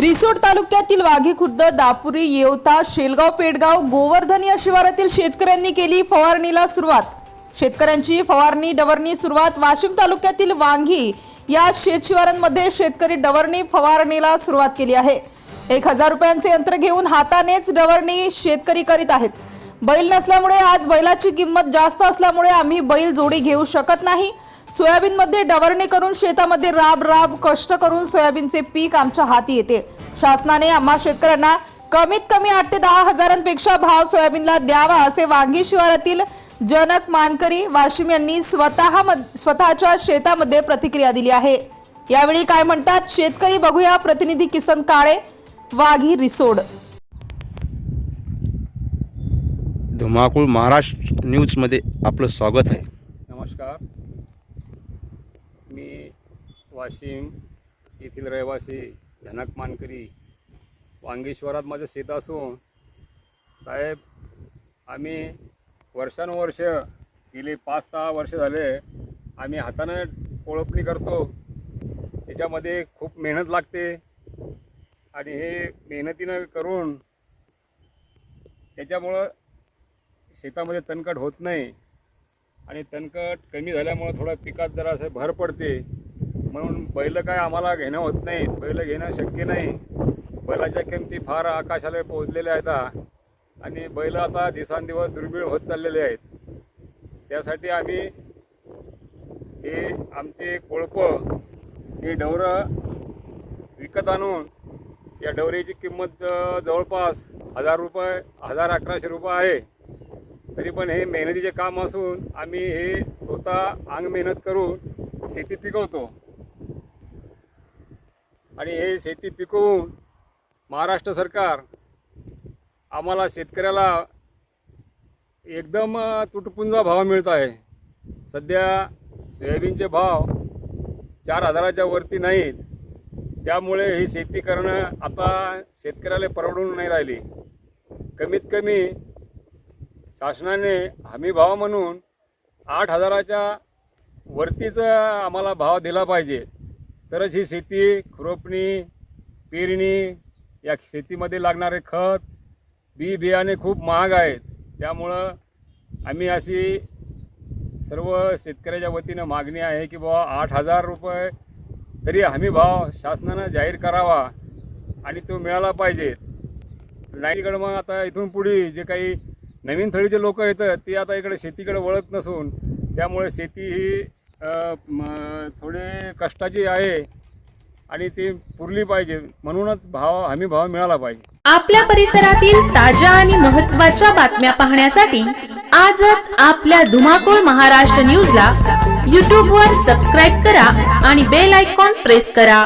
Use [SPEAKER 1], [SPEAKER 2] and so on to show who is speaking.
[SPEAKER 1] रिसोड तालुक्यातील वाघी खुर्द दापुरी येवता शेलगाव पेडगाव गोवर्धन या शिवारातील शेतकऱ्यांनी केली फवारणीला सुरुवात. शेतकऱ्यांची फवारणी डवरणी सुरुवात वाशिम तालुक्यातील वांगी या शेतशिवारांमध्ये शेतकरी डवरणी फवारणीला सुरुवात केली आहे. एक हजार रुपयांचे यंत्र घेऊन हातानेच डवरणी शेतकरी करीत आहेत. बैल नसल्यामुळे आज बैलाची किंमत जास्त असल्यामुळे आम्ही बैल जोडी घेऊ शकत नाही. सोयाबीन मध्ये डवरणी करून शेतामध्ये राब राब कष्ट करून सोयाबीनचे पीक आमच्या हाती येते. शासनाने आम्हा शेतकऱ्यांना कमीत कमी आठ ते दहा हजारांपेक्षा भाव सोयाबीनला द्यावा असे वांगी शिवारातील जनक मानकरी वाशिम यांनी स्वतः स्वतःच्या शेतामध्ये प्रतिक्रिया दिली आहे. यावेळी काय म्हणतात शेतकरी बघूया. प्रतिनिधी किसन काळे वाघी रिसोड.
[SPEAKER 2] धुमाकूळ महाराष्ट्र न्यूजमध्ये आपलं स्वागत आहे.
[SPEAKER 3] नमस्कार. मी वाशिम येथील रहिवासी धनक मानकरी वांगेश्वरात माझं शेत असून साहेब आम्ही वर्षानुवर्ष गेली पाच सहा वर्ष झाले आम्ही हातानं कोळपणी करतो. त्याच्यामध्ये खूप मेहनत लागते आणि हे मेहनतीनं करून त्याच्यामुळं शेतामध्ये तणकट होत नाही. आणि तणकट कमी झाल्यामुळं थोडं पिकात जरा असं भर पडते. म्हणून बैल काय आम्हाला घेणं होत नाही बैल घेणं शक्य नाही. बैलाच्या किमती फार आकाशाला पोहोचलेल्या आहेत आणि बैल आता दिवसांदिवस दुर्मिळ होत चाललेले आहेत. त्यासाठी आम्ही हे आमचे कोळपं हे डवरं विकत आणून या डवरीची किंमत जवळपास हजार रुपये हजार अकराशे रुपये आहे. तरी पण हे मेहनतीचे काम असून आम्ही हे स्वतः अंग मेहनत करून शेती पिकवतो. आणि हे शेती पिकवून महाराष्ट्र सरकार आम्हाला शेतकऱ्याला एकदम तुटपुंजा भाव मिळत आहे. सध्या सोयाबीनचे भाव चार हजाराच्या वरती नाहीत. त्यामुळे ही शेती करणं आता शेतकऱ्याला परवडून नाही राहिली. कमीत कमी शासनाने हमी भाव म्हणून आठ हजाराच्या वरतीच आम्हाला भाव दिला पाहिजे. तरच ही शेती खुरपणी पेरणी या शेतीमध्ये लागणारे खत बी बियाणे खूप महाग आहेत. त्यामुळं आम्ही अशी सर्व शेतकऱ्याच्या वतीनं मागणी आहे की बाबा आठ हजार रुपये तरी हमी भाव शासनानं जाहीर करावा आणि तो मिळाला पाहिजे. नाही मग आता इथून पुढे जे काही नवीन थळीचे लोक येतात ते आता इकडे शेतीकडे वळत नसून त्यामुळे शेती ही थोडे कष्टाची आहे आणि ती पुरली पाहिजे. म्हणूनच भाव हमी भाव मिळाला पाहिजे.
[SPEAKER 4] आपल्या परिसरातील ताज्या आणि महत्त्वाच्या बातम्या पाहण्यासाठी आजच आपल्या धुमाकूळ महाराष्ट्र न्यूजला यूट्यूबवर सबस्क्राईब करा आणि बेल आयकॉन प्रेस करा.